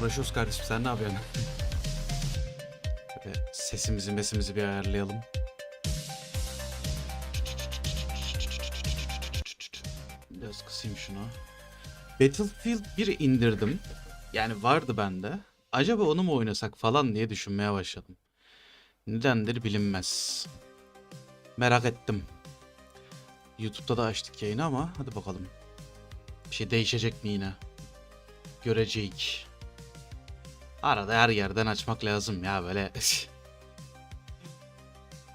Uğraşıyoruz kardeşim sen ne yapıyorsun? Böyle sesimizi mesimizi bir ayarlayalım. Biraz kısayım şunu. Battlefield 1 indirdim. Yani vardı bende. Acaba onu mu oynasak falan diye düşünmeye başladım. Nedendir bilinmez. Merak ettim. YouTube'da da açtık yayını ama hadi bakalım. Bir şey değişecek mi yine? Görecek. Arada her yerden açmak lazım ya böyle.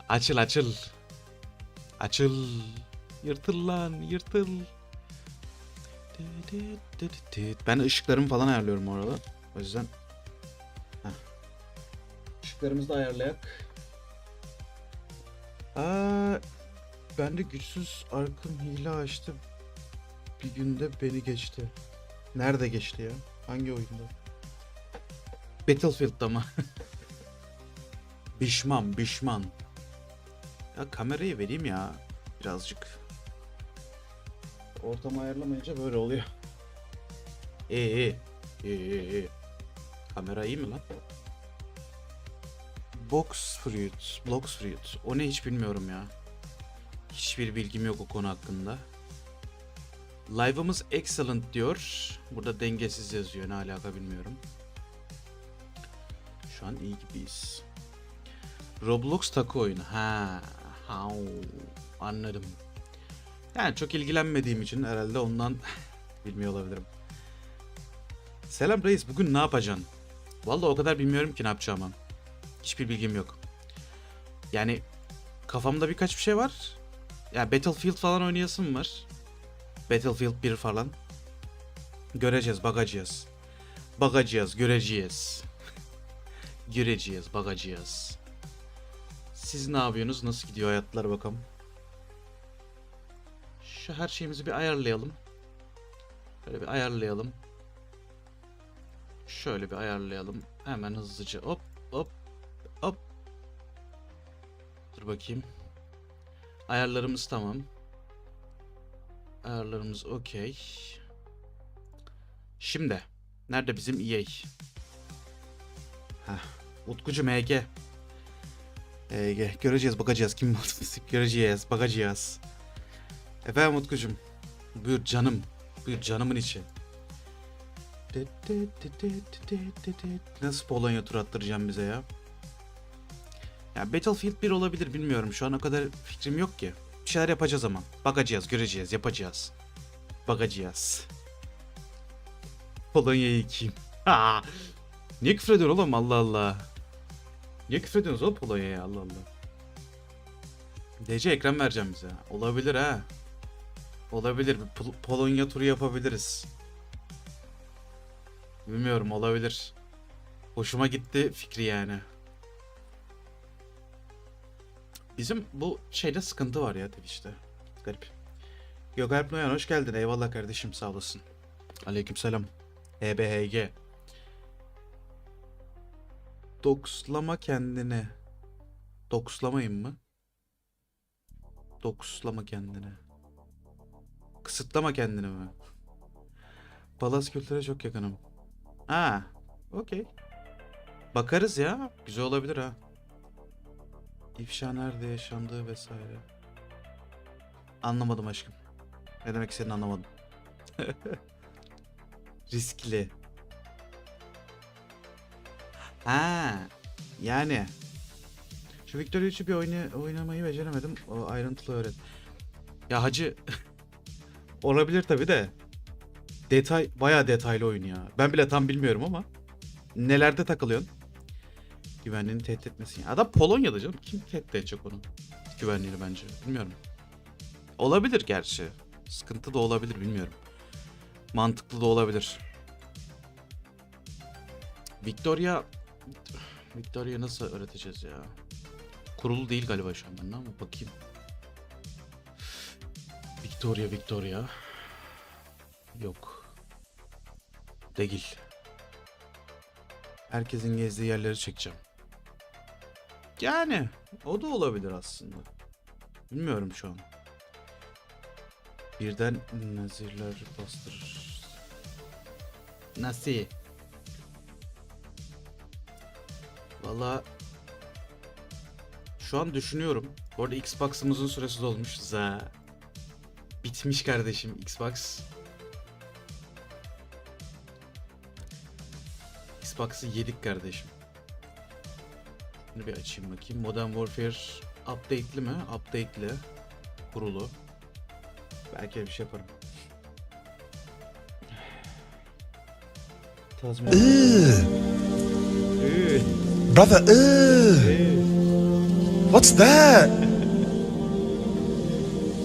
açıl açıl. Açıl. Yırtıl lan yırtıl. Ben ışıklarımı falan ayarlıyorum orada. O yüzden. Heh. Işıklarımızı da ayarlayak. Aa, ben de güçsüz arkım hile açtı. Bir günde beni geçti. Nerede geçti ya? Hangi oyunda? Battlefield'da mı? bişman, bişman. Ya kamerayı vereyim ya birazcık. Ortamı ayarlamayınca böyle oluyor. İyi iyi iyi. Kamera iyi mi lan? Box Fruit. Box Fruit. O ne hiç bilmiyorum ya. Hiçbir bilgim yok o konu hakkında. Live'ımız excellent diyor. Burada dengesiz yazıyor. Ne alaka bilmiyorum. Şu an iyi gibiyiz. Roblox takı oyunu. Ha, ha anladım. Yani çok ilgilenmediğim için herhalde ondan bilmiyor olabilirim. Selam reis. Bugün ne yapacaksın? Vallahi o kadar bilmiyorum ki ne yapacağımı. Hiçbir bilgim yok. Yani kafamda birkaç bir şey var. Ya Battlefield falan oynayasım var. Battlefield 1 falan. Göreceğiz, bakacağız. Bakacağız, göreceğiz. Göreceğiz, bakacağız. Siz ne yapıyorsunuz? Nasıl gidiyor hayatlar bakalım. Şu her şeyimizi bir ayarlayalım. Böyle bir ayarlayalım. Şöyle bir ayarlayalım. Hemen hızlıca hop hop hop. Dur bakayım. Ayarlarımız tamam. Ayarlarımız okey. Şimdi. Nerede bizim EA? Heh. Utkucu MG. EG. Göreceğiz bakacağız. Kim Göreceğiz bakacağız. Efendim Utkucum. Buyur canım. Buyur canımın içi. Nasıl Polonya tur attıracağım bize ya? Ya Battlefield 1 olabilir bilmiyorum. Şu an o kadar fikrim yok ki. Bir şeyler yapacağız ama. Bakacağız, göreceğiz, yapacağız. Bakacağız. Polonya'yı kim? Ha! Niye küfür ediyorsun oğlum Allah Allah. Niye küfür ediyorsunuz oğlum Polonya'ya Allah Allah. DC ekran vereceğim bize. Olabilir ha. Olabilir. Bir Pol- Polonya turu yapabiliriz. Bilmiyorum olabilir. Hoşuma gitti fikri yani. Bizim bu şeyde sıkıntı var ya Twitch'te. Garip. Gökalp Noyan hoş geldin. Eyvallah kardeşim sağ olasın. Aleykümselam. HBHG. Dokslama kendini. Dokslamayın mı? Dokslama kendini. Kısıtlama kendini mi? Palas kültüre çok yakınım. Ha, okey. Bakarız ya. Güzel olabilir ha. İfşa nerede yaşandığı vesaire. Anlamadım aşkım. Ne demek istediğini anlamadım. Riskli. Ha, yani Şu Victoria 3'ü bir oyna, oynamayı beceremedim. O ayrıntılı öğret. Ya hacı olabilir tabi de detay bayağı detaylı oyun ya. Ben bile tam bilmiyorum ama nelerde takılıyorsun? Güvenliğini tehdit etmesin. ya. Adam Polonya'da canım. Kim tehdit edecek onu? Güvenliğini bence. Bilmiyorum. Olabilir gerçi. Sıkıntı da olabilir bilmiyorum. Mantıklı da olabilir. Victoria Victoria nasıl öğreteceğiz ya? Kurulu değil galiba şu an ama bakayım. Victoria Victoria. Yok. Değil. Herkesin gezdiği yerleri çekeceğim. Yani o da olabilir aslında. Bilmiyorum şu an. Birden nazirler bastırır. Nasıl? Valla şu an düşünüyorum. Bu arada Xbox'ımızın süresi dolmuş. Za. Bitmiş kardeşim Xbox. Xbox'ı yedik kardeşim. Bunu bir açayım bakayım. Modern Warfare update'li mi? Update'li. Kurulu. Belki bir şey yaparım. Tazmin. Brother, ugh. üh. What's that?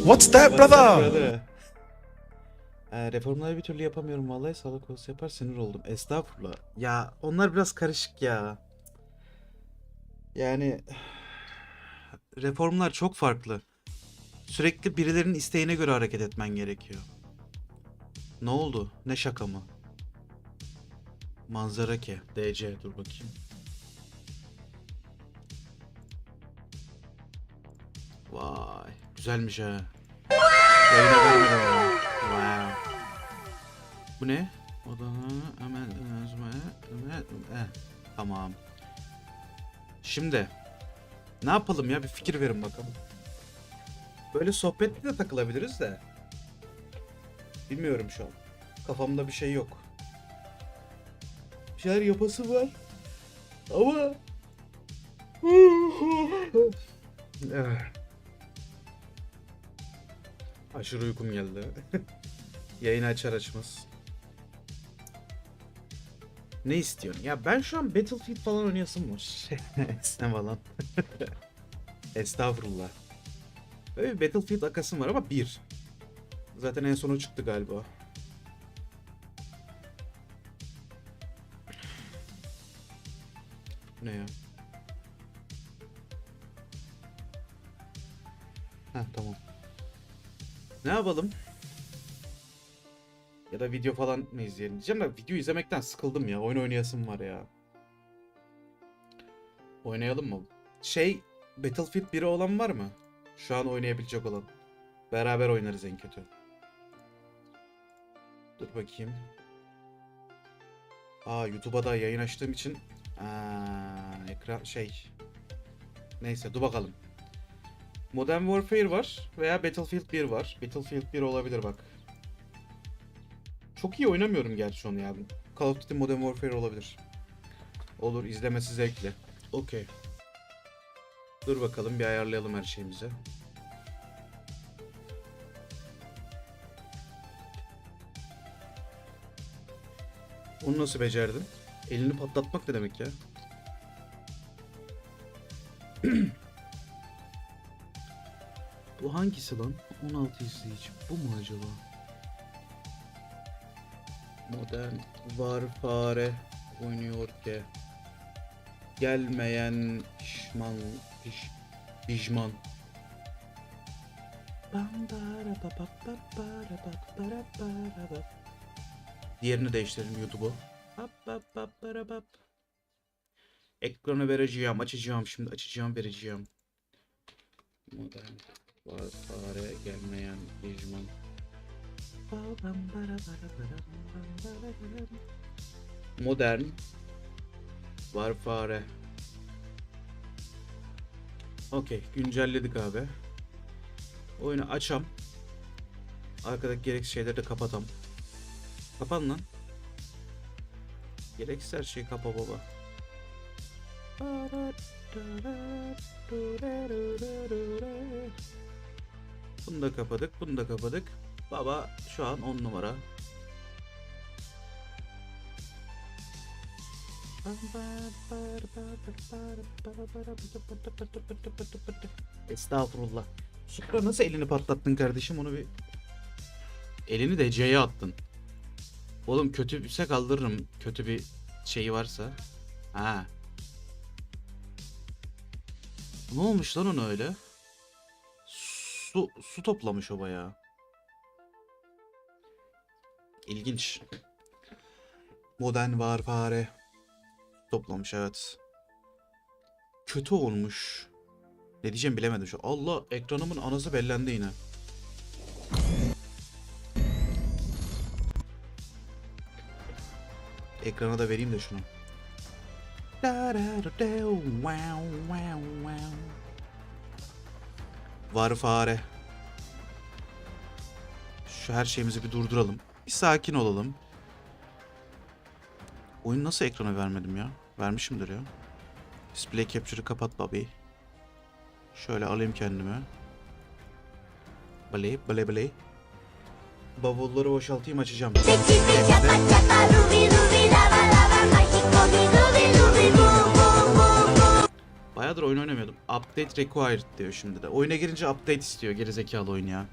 What's that, brother? Ee, reformları bir türlü yapamıyorum vallahi sağlık olsun yapar sinir oldum. Estağfurullah. Ya onlar biraz karışık ya. Yani reformlar çok farklı. Sürekli birilerinin isteğine göre hareket etmen gerekiyor. Ne oldu? Ne şaka mı? Manzara ke. DC dur bakayım. Vay. Güzelmiş ha. Yayına vermedim ama. Wow. Bu ne? Odana hemen hemen Tamam. Şimdi ne yapalım ya bir fikir verin bakalım. Böyle sohbetli de takılabiliriz de. Bilmiyorum şu an. Kafamda bir şey yok. Bir şeyler yapası var. Ama. Aşırı uykum geldi. Yayını açar açmaz. Ne istiyorsun? Ya ben şu an Battlefield falan oynayasım var. Esne falan. Estağfurullah. Böyle bir Battlefield akasım var ama bir. Zaten en sonu çıktı galiba. Ne ya? Heh tamam. Ne yapalım? Ya da video falan mı izleyelim diyeceğim de video izlemekten sıkıldım ya. Oyun oynayasım var ya. Oynayalım mı? Şey Battlefield 1'i olan var mı? Şu an oynayabilecek olan. Beraber oynarız en kötü. Dur bakayım. Aa YouTube'a da yayın açtığım için Aa, ekran şey. Neyse dur bakalım. Modern Warfare var veya Battlefield 1 var. Battlefield 1 olabilir bak. Çok iyi oynamıyorum gerçi onu ya. Call of Duty Modern Warfare olabilir. Olur izlemesi zevkli. Okey. Dur bakalım bir ayarlayalım her şeyimizi. Onu nasıl becerdin? Elini patlatmak ne demek ya? Bu hangisi lan? 16 izleyici. Bu mu acaba? Modern Warfare oynuyor ki. Gelmeyen pişman piş, pişman. Diğerini değiştirelim YouTube'u. Ekranı vereceğim, açacağım şimdi, açacağım, vereceğim. Modern Warfare gelmeyen pişman. Modern Warfare. Okey güncelledik abi. Oyunu açam. Arkadaki gereksiz şeyleri de kapatam. Kapan lan. Gereksiz her şeyi kapa baba Bunu da kapadık, bunu da kapadık. Baba şu an 10 numara. Estağfurullah. Supra nasıl elini patlattın kardeşim onu bir... Elini de C'ye attın. Oğlum kötü bir kaldırırım. Kötü bir şeyi varsa. Ha. Ne olmuş lan ona öyle? Su, su toplamış o bayağı. İlginç. Modern var fare. Toplamış evet. Kötü olmuş. Ne diyeceğim bilemedim şu. Allah ekranımın anası bellendi yine. Ekrana da vereyim de şunu. Var fare. Şu her şeyimizi bir durduralım. Bir sakin olalım. Oyun nasıl ekrana vermedim ya? Vermişimdir ya. Display Capture'ı kapat babi. Şöyle alayım kendime. Bale, bale, bale. Bavulları boşaltayım açacağım. Pichi Bayağıdır oyun oynamıyordum. Update required diyor şimdi de. Oyuna girince update istiyor gerizekalı oyun ya.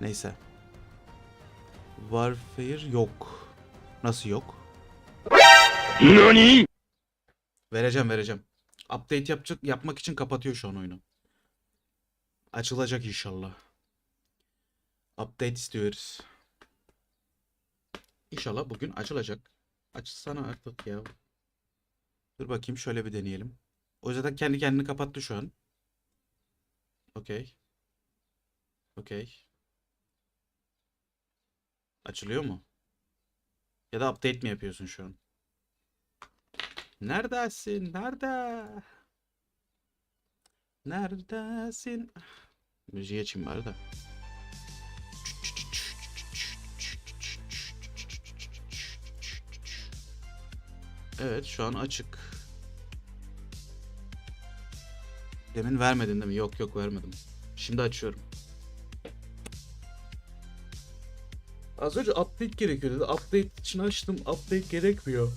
Neyse. Warfare yok. Nasıl yok? NANI Vereceğim vereceğim. Update yapacak, yapmak için kapatıyor şu an oyunu. Açılacak inşallah. Update istiyoruz. İnşallah bugün açılacak. Açsana artık ya. Dur bakayım şöyle bir deneyelim. O zaten kendi kendini kapattı şu an. Okey. Okey. Açılıyor mu? Ya da update mi yapıyorsun şu an? Neredesin? Nerede? Neredesin? Müziği açayım bari da. Evet şu an açık. Demin vermedin değil mi? Yok yok vermedim. Şimdi açıyorum. Az önce update gerekiyor dedi. Update için açtım. Update gerekmiyor.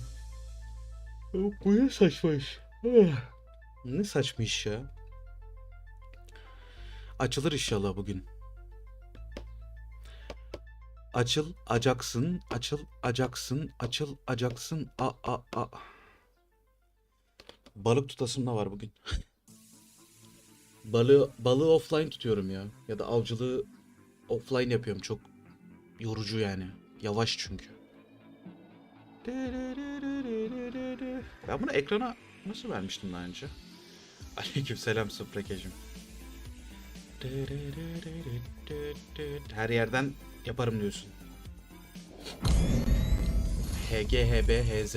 Bu ne saçma iş. Ah. Ne saçma iş ya. Açılır inşallah bugün. Açıl acaksın, açıl acaksın, açıl acaksın. A a a. Balık tutasım da var bugün. balığı balığı offline tutuyorum ya. Ya da avcılığı offline yapıyorum. Çok yorucu yani. Yavaş çünkü. Ben bunu ekrana nasıl vermiştim daha önce? Aleykümselam Süprekecim. Her yerden yaparım diyorsun. HGHB HZ.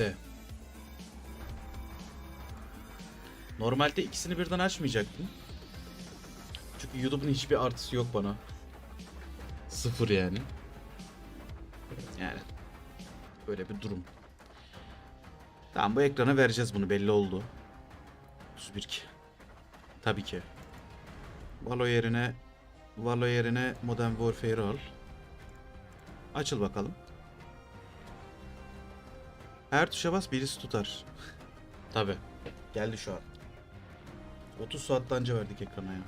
Normalde ikisini birden açmayacaktım. Çünkü YouTube'un hiçbir artısı yok bana. Sıfır yani. Yani. Böyle bir durum. Tamam bu ekrana vereceğiz bunu belli oldu. 31 ki. Tabii ki. Valo yerine Valo yerine Modern Warfare al. Açıl bakalım. Her tuşa bas birisi tutar. Tabi. Geldi şu an. 30 saatten önce verdik ekrana ya.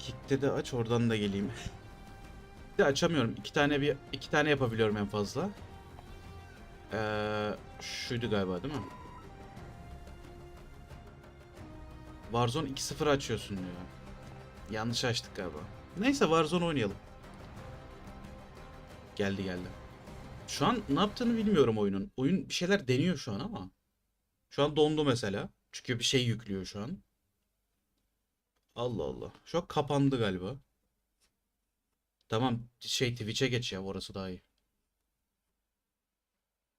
Kick'te de aç oradan da geleyim. de açamıyorum. İki tane bir iki tane yapabiliyorum en fazla. Ee, şuydu galiba değil mi? Warzone 2.0 açıyorsun diyor. Yanlış açtık galiba. Neyse Warzone oynayalım. Geldi geldi. Şu an ne yaptığını bilmiyorum oyunun. Oyun bir şeyler deniyor şu an ama. Şu an dondu mesela. Çünkü bir şey yüklüyor şu an. Allah Allah. Şu an kapandı galiba. Tamam şey Twitch'e geç ya orası daha iyi.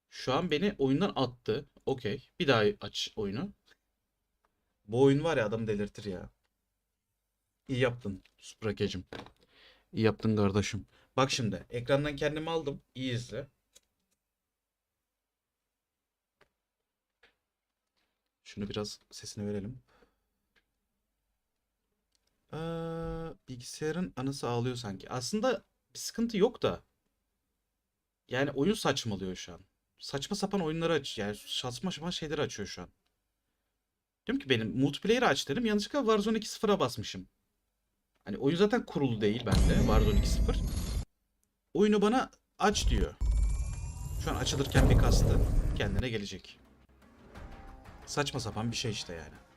Şu an beni oyundan attı. Okey. Bir daha aç oyunu. Bu oyun var ya adam delirtir ya. İyi yaptın Suprakecim. İyi yaptın kardeşim. Bak şimdi ekrandan kendimi aldım. İyi izle. Şunu biraz sesini verelim. Ee, bilgisayarın anısı ağlıyor sanki. Aslında bir sıkıntı yok da. Yani oyun saçmalıyor şu an. Saçma sapan oyunları aç. Yani saçma sapan şeyleri açıyor şu an. Diyorum ki benim multiplayer'ı aç dedim. Yanlışlıkla Warzone 2.0'a basmışım. Hani oyun zaten kurulu değil bende. Warzone 2.0. Oyunu bana aç diyor. Şu an açılırken bir kastı. Kendine gelecek. Saçma sapan bir şey işte yani.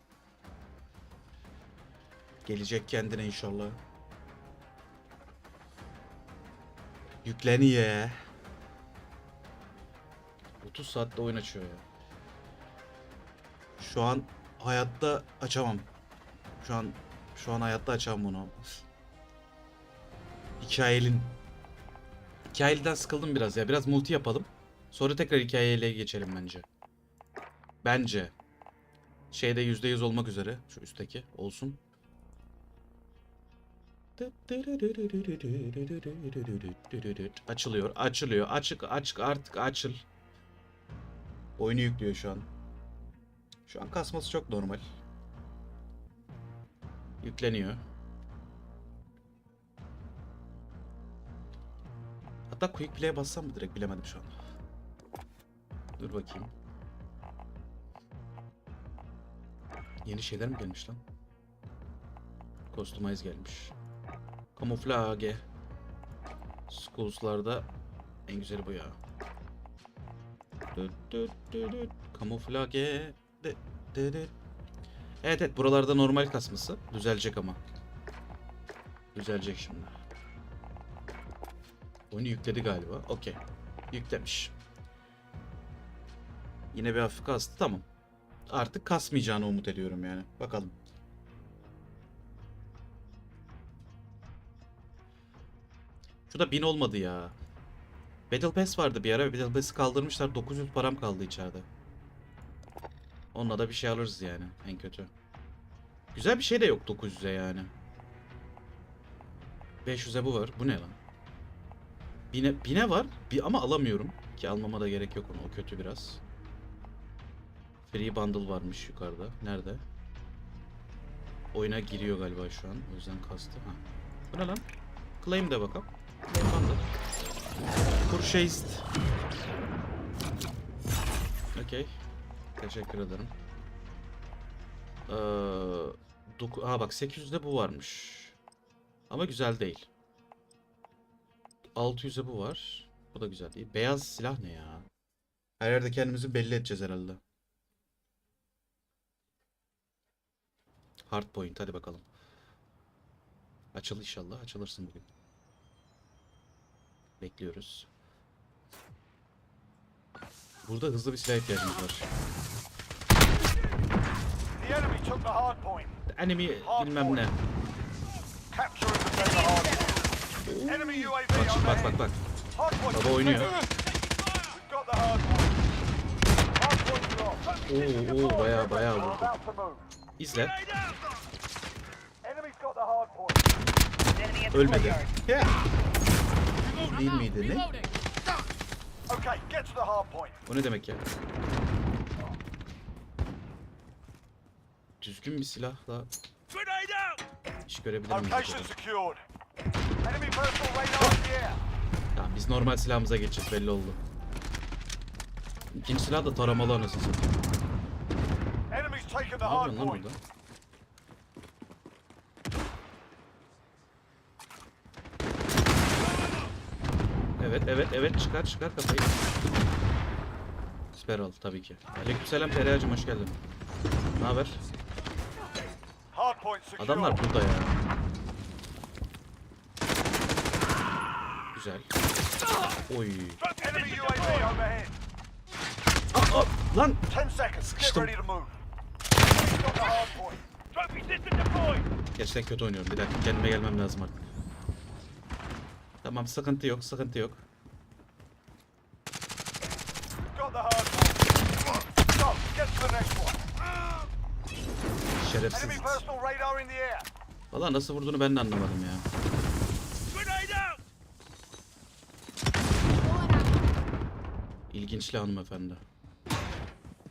Gelecek kendine inşallah. Yükleniyor. 30 saatte oyun açıyor ya. Şu an hayatta açamam. Şu an şu an hayatta açamam bunu. Hikayelin. Hikayeliden sıkıldım biraz ya. Biraz multi yapalım. Sonra tekrar hikayeye geçelim bence. Bence. Şeyde %100 olmak üzere. Şu üstteki olsun. Açılıyor, açılıyor. Açık, açık artık açıl. Oyunu yüklüyor şu an. Şu an kasması çok normal. Yükleniyor. Hatta quick play'e bassam mı direkt bilemedim şu an. Dur bakayım. Yeni şeyler mi gelmiş lan? Customize gelmiş. Kamuflage. Schools'larda en güzeli bu ya. Dü dü dü dü. Kamuflage. Dü dü dü. Evet evet buralarda normal kasması. Düzelecek ama. Düzelecek şimdi. Oyunu yükledi galiba. Okey. Yüklemiş. Yine bir hafif kastı tamam. Artık kasmayacağını umut ediyorum yani. Bakalım. Şu da 1000 olmadı ya. Battle Pass vardı bir ara. Battle Pass'i kaldırmışlar. 900 param kaldı içeride. Onunla da bir şey alırız yani en kötü. Güzel bir şey de yok 900'e yani. 500'e bu var. Bu ne lan? Bine, bine var bir, ama alamıyorum. Ki almama da gerek yok onu. O kötü biraz. Free bundle varmış yukarıda. Nerede? Oyuna giriyor galiba şu an. O yüzden kastı. Ha. Bu ne lan? Claim de bakalım. Purchased. Okey. Teşekkür ederim. Ee, doku- ha bak 800'de bu varmış. Ama güzel değil. 600'e bu var. Bu da güzel değil. Beyaz silah ne ya? Her yerde kendimizi belli edeceğiz herhalde. Hardpoint hadi bakalım. Açıl inşallah. Açılırsın bugün. Bekliyoruz. Burada hızlı bir silah ihtiyacımız var. The enemy took the hard point. Enemy bilmem ne. Capture and defend the hard point. Enemy UAV Bak şimdi bak bak bak. Baba oynuyor. Oo, oo baya baya vurdu. İzle. Enemy's got the hard point. Ölmedi. Ya. Değil miydi ne? O ne demek ya? Düzgün bir silahla iş görebilir miyiz? Tamam biz normal silahımıza geçeceğiz belli oldu. İkinci silah da taramalı anasını satayım. Ne yapıyorsun lan burada? Evet evet evet çıkar çıkar kafayı. Siper al tabii ki. Aleykümselam Tereyağcım hoş geldin. Ne haber? Adamlar burada ya. Güzel. Oy. Aa, aa, lan 10 seconds. Get Sıkıştım. gerçekten kötü oynuyorum. Bir dakika kendime gelmem lazım artık. Tamam sıkıntı yok sıkıntı yok. Şerefsiz. Valla nasıl vurduğunu ben de anlamadım ya. İlginçli hanımefendi.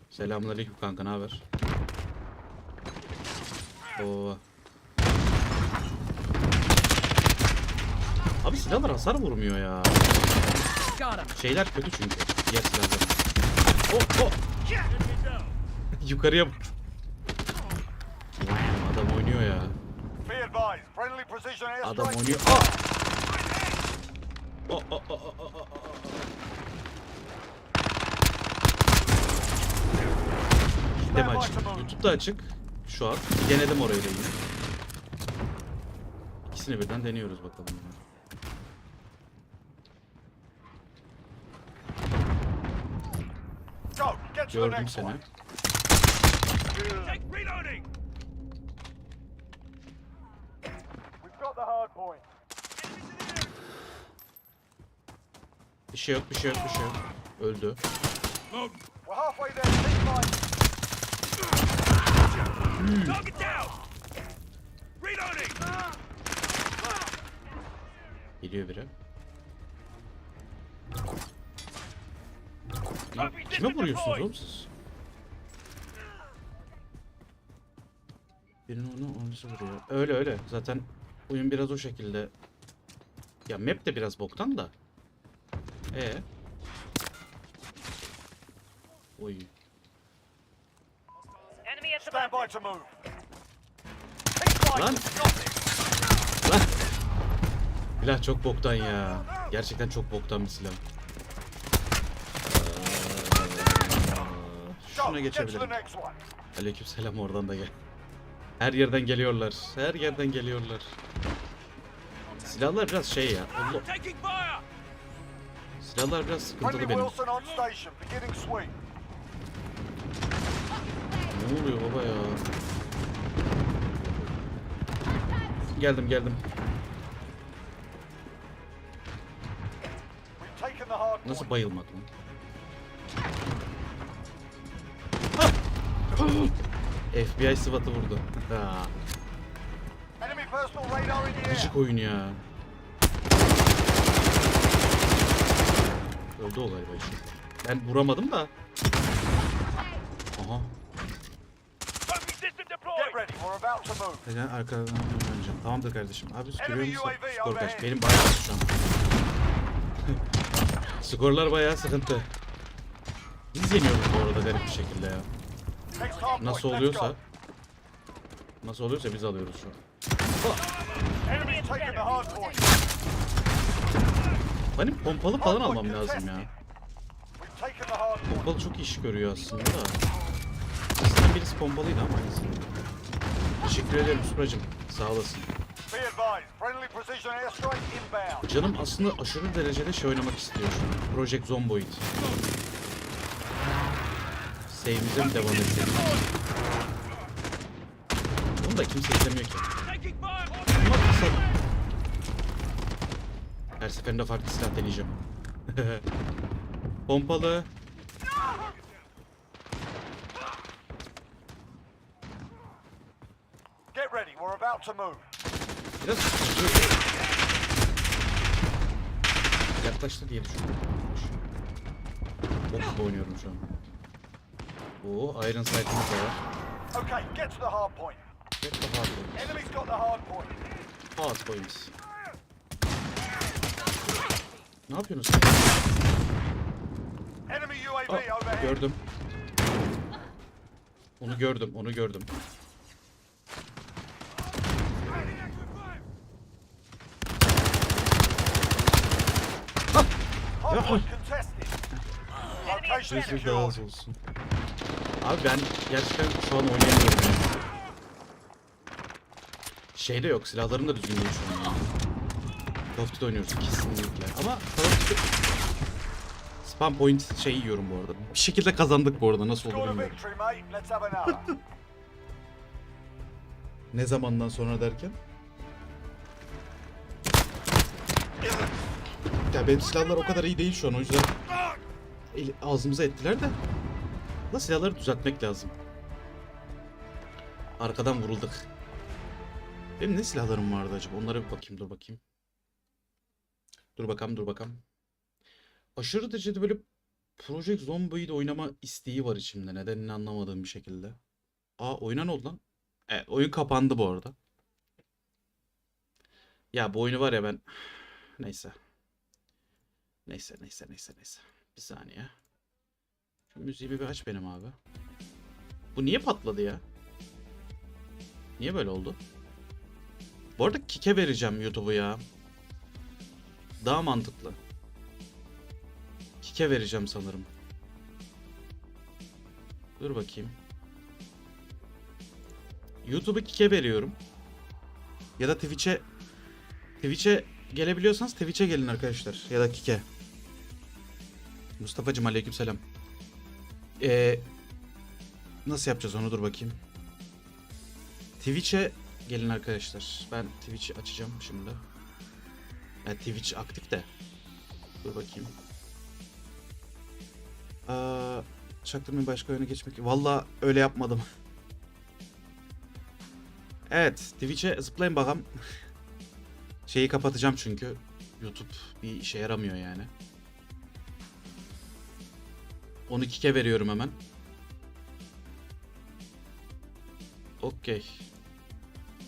Selamünaleyküm kanka ne haber? Oo. Abi silahlar hasar vurmuyor ya. Şeyler kötü çünkü. Diğer silahlar. Oh oh. Yukarıya bak. Adam oynuyor ya. Adam oynuyor. Aa! Oh, oh, oh, oh, oh, oh, oh. Dem açık. YouTube'da açık. Şu an. Denedim orayı da yine. İkisini birden deniyoruz bakalım. Go, get to the Gördüm seni. one. Reloading! We've got the hard point. Bir şey yok, bir şey yok, bir şey yok. Öldü. Reloading! Geliyor biri. Lan kime vuruyorsunuz oğlum siz? Birini onu onlusu vuruyor. Öyle öyle. Zaten oyun biraz o şekilde. Ya map de biraz boktan da. Ee. Oy. Lan. Lan. Silah çok boktan ya. Gerçekten çok boktan bir silah. Ee, Go, Şuna geçebilirim. Aleykümselam oradan da gel. Her yerden geliyorlar. Her yerden geliyorlar. Silahlar biraz şey ya. Allah. Silahlar biraz sıkıntılı benim. Ne oluyor baba ya? Geldim geldim. Nasıl bayılmadım? FBI sıvatı vurdu. Ha, gıcık oyun ya. Öldü o galiba işte. Ben vuramadım da. Aha. Neden arkadan oynayacağım? Tamamdır kardeşim. Abi görüyor musun? Skor kaç? Benim bayağı şu an. Skorlar bayağı sıkıntı. Biz yeniyoruz bu arada garip bir şekilde ya. Nasıl oluyorsa. Nasıl oluyorsa biz alıyoruz şu an. Benim pompalı falan almam lazım ya. Pompalı çok iş görüyor aslında da. Aslında birisi pompalıydı ama neyse. Teşekkür ederim Supracım. Sağ olasın. Canım aslında aşırı derecede şey oynamak istiyor şu an. Project Zomboid. Save'imize mi devam edelim? Onu da kimse izlemiyor ki. Ama kısa. Her seferinde farklı silah deneyeceğim. Pompalı. Get ready. We're about to move. Biraz Yaklaştı diye düşünüyorum. Bok gibi oynuyorum şu an. Oo Iron Sight'ımız da var. Okay, get to the hard point. Hep de hard points. Enemy's got the hard point. Hard points. Ne yapıyorsunuz? Enemy UAV Aa, overhead. gördüm. Onu gördüm, onu gördüm. Hard point contested. Location Sesi secured. olsun. Abi ben gerçekten şu an oynayamıyorum ya. Şeyde yok, silahlarım da düzgün değil şu an ya. Duty oynuyoruz kesinlikle. Ama Duty... Spam point şey yiyorum bu arada. Bir şekilde kazandık bu arada, nasıl oldu bilmiyorum. Ne zamandan sonra derken? Ya benim silahlar o kadar iyi değil şu an o yüzden ağzımıza ettiler de. Da silahları düzeltmek lazım. Arkadan vurulduk. Benim ne silahlarım vardı acaba? Onlara bir bakayım dur bakayım. Dur bakalım dur bakalım. Aşırı derecede böyle Project Zomboid oynama isteği var içimde. Nedenini anlamadığım bir şekilde. Aa oyuna ne oldu lan? Evet oyun kapandı bu arada. Ya bu oyunu var ya ben... Neyse. Neyse neyse neyse neyse. Bir saniye. Müziği bir aç benim abi. Bu niye patladı ya? Niye böyle oldu? Bu arada kike vereceğim YouTube'u ya. Daha mantıklı. Kike vereceğim sanırım. Dur bakayım. YouTube'u kike veriyorum. Ya da Twitch'e Twitch'e gelebiliyorsanız Twitch'e gelin arkadaşlar. Ya da kike. Mustafa'cım aleykümselam. Ee, nasıl yapacağız onu dur bakayım. Twitch'e gelin arkadaşlar. Ben Twitch'i açacağım şimdi. Yani Twitch aktif de. Dur bakayım. Aa, çaktırmayın başka oyuna geçmek. Valla öyle yapmadım. evet Twitch'e zıplayın bakalım. Şeyi kapatacağım çünkü. YouTube bir işe yaramıyor yani. Onu kike veriyorum hemen. Okey.